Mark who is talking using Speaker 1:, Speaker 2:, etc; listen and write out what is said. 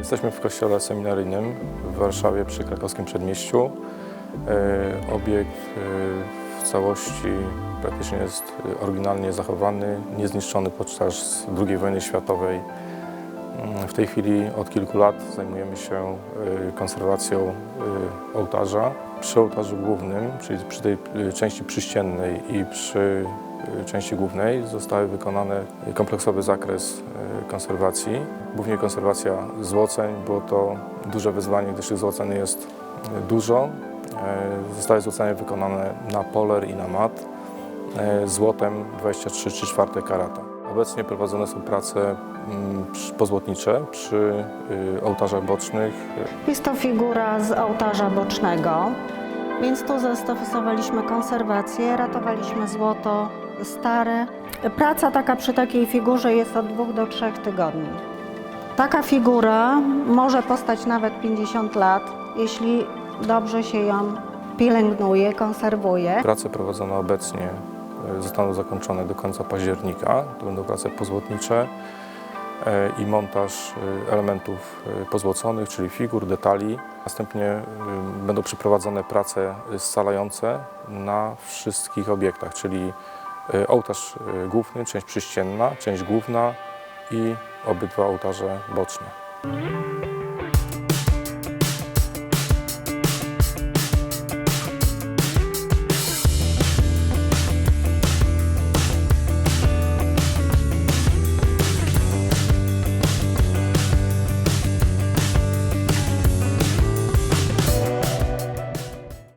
Speaker 1: Jesteśmy w kościele seminaryjnym w Warszawie przy krakowskim przedmieściu. E, Obiekt e, w całości praktycznie jest oryginalnie zachowany, niezniszczony podczas II wojny światowej. Mm, W tej chwili od kilku lat zajmujemy się e, konserwacją ołtarza. Przy ołtarzu głównym, czyli przy tej części przyściennej i przy części głównej zostały wykonane kompleksowy zakres e, konserwacji. Głównie konserwacja złoceń, było to duże wyzwanie, gdyż tych złoceń jest e, dużo. Zostały złocenia wykonane na poler i na mat złotem 23 3 czwarte karata. Obecnie prowadzone są prace mm, pozłotnicze przy y, ołtarzach bocznych.
Speaker 2: Jest to figura z ołtarza bocznego, więc tu zastosowaliśmy konserwację, ratowaliśmy złoto stare. Praca taka przy takiej figurze jest od dwóch do trzech tygodni. Taka figura może postać nawet 50 lat, jeśli dobrze się ją pielęgnuje, konserwuje.
Speaker 1: Prace prowadzone obecnie y, zostaną zakończone do końca października. To będą prace pozłotnicze y, i montaż y, elementów pozłoconych, czyli figur, detali. Następnie będą przeprowadzone prace scalające na wszystkich obiektach, czyli ołtarz y, główny, część przyścienna, część główna i obydwa ołtarze boczne.